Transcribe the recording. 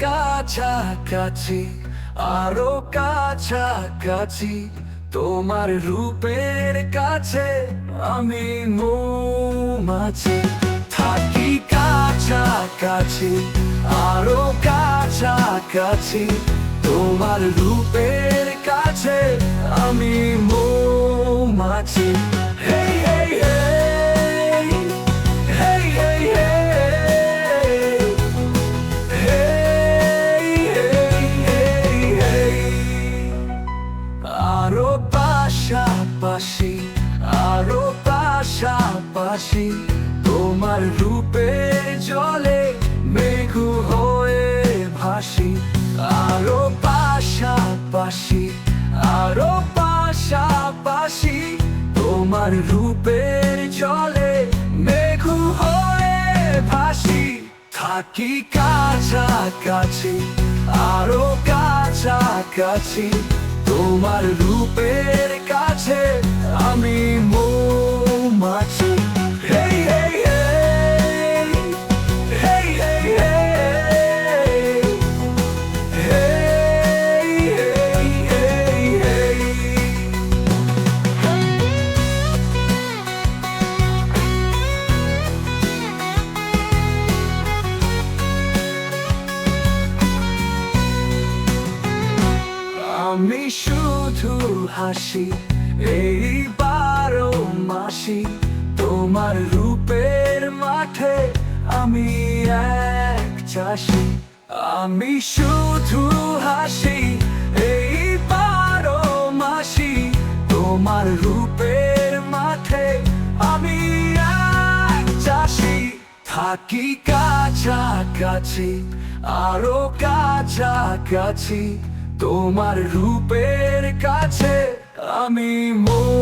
কাছাকাছি, আরও কাছাকাছি। তোমার রূপের কাছে আমি মৌমাছি। থাকি কাছাকাছি, আরও কাছাকাছি। তোমার রূপের কাছে আমি মৌমাছি। পাশাপাশি, আরও পাশাপাশি, তোমার রূপে জলে মেঘু হয়ে ভাসি। আরও পাশাপাশি আরও পাশাপাশি, তোমার রূপের জলে মেঘু হয়ে ভাসি। থাকি কাছাকাছি, আরও কাছাকাছি তোমার রূপের কাছে আমি শুধু হাসি, এই বারো মাসি, তোমার রূপের মাঠে আমি এক চাষি। আমি শুধু হাসি, এই বারো মাসি, তোমার রূপের মাঠে আমি এক চাষি। থাকি কাছাকাছি, আরও কাছাকাছি তোমার রূপের কাছে আমি মৌমাছি